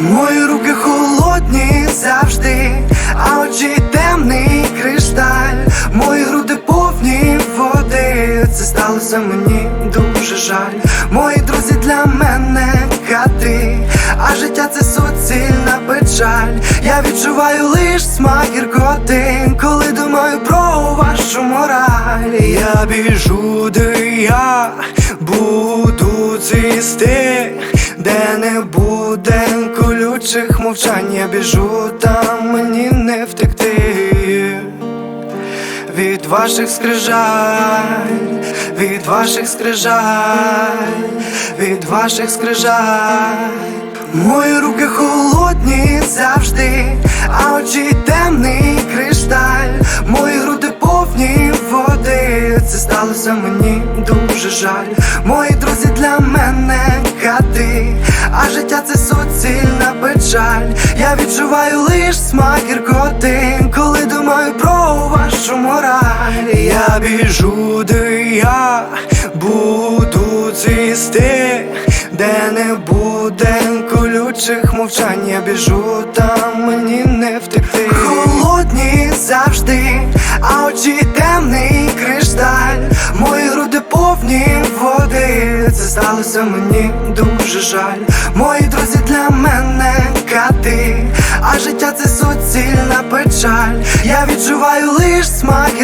Мої руки холодні завжди, а очі темний кришталь, мої груди повні води. Це сталося мені дуже жаль. Мої друзі для мене кати, а життя це суцільна печаль. Я відчуваю лиш смак гіркоти, коли думаю про вашу мораль. Я біжу, де я буду цвісти, де не буде колючих мовчань. Я біжу, там мені не втекти. Від ваших скрижаль, від ваших скрижаль, від ваших скрижаль. Мої руки холодні завжди, а очі темний кришталь, мої груди повні води. Це сталося мені дуже жаль. Мої друзі для мене печаль. Я відчуваю лиш смак гіркоти, коли думаю про вашу мораль. Я біжу, де я буду цвісти, де не буде колючих мовчань. Я біжу, там мені не втекти. Холодні завжди, а очі темний кришталь, мої груди повні води. Це сталося мені дуже жаль. Мої друзі для мене кати, а життя це суцільна печаль. Я відчуваю лиш смак гіркоти, коли